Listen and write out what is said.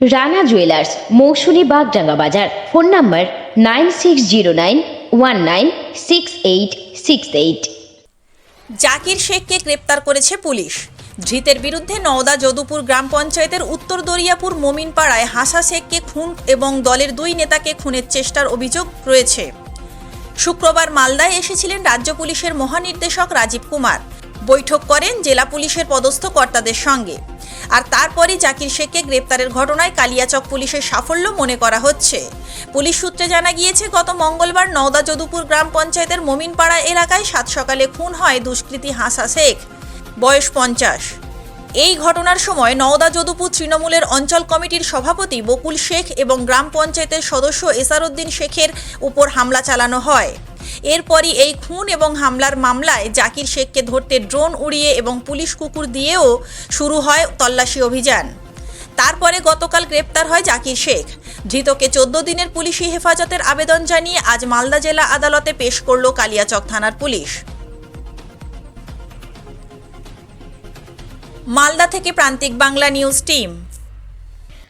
Rana jewellers Mousumi Bagdanga বাজার। Phone number nine six zero nine one nine six eight six eight. Zakir শেখকে গ্রেপ্তার করেছে police. ধৃতের বিরুদ্ধে নওদা যদুপুর গ্রাম পঞ্চায়েতের উত্তর দরিয়াপুর মোমিনপাড়ায় হাসা শেখকে খুন এবং দলের দুই নেতাকে খুনের চেষ্টার অভিযোগ রয়েছে। শুক্রবার মালদায় এসেছিলেন রাজ্য পুলিশের মহানির্দেশক রাজীব কুমার। বৈঠক করেন জেলা পুলিশের পদস্থ কর্তাদের সঙ্গে। আর তারপরই জাকির শেখকে গ্রেপ্তারের ঘটনায় কালিয়াচক পুলিশের সাফল্য মনে করা হচ্ছে। পুলিশ সূত্রে জানা গিয়েছে, গত মঙ্গলবার নওদা যদুপুর গ্রাম পঞ্চায়েতের মোমিনপাড়া এলাকায় সাত সকালে খুন হয় দুষ্কৃতী হাসা শেখ। বয়স পঞ্চাশ। এই ঘটনার সময় নওদা যদুপুর তৃণমূলের অঞ্চল কমিটির সভাপতি বকুল শেখ এবং গ্রাম পঞ্চায়েতের সদস্য এসারউদ্দিন শেখের উপর হামলা চালানো হয়। এরপরই এই খুন এবং হামলার মামলায় জাকির শেখকে ধরতে ড্রোন উড়িয়ে এবং পুলিশ কুকুর দিয়েও শুরু হয় তল্লাশি অভিযান। তারপরে গতকাল গ্রেপ্তার হয় জাকির শেখ। ধৃতকে চোদ্দ দিনের পুলিশি হেফাজতের আবেদন জানিয়ে আজ মালদা জেলা আদালতে পেশ করল কালিয়াচক থানার পুলিশ। মালদা থেকে প্রান্তিক বাংলা নিউজ টিম।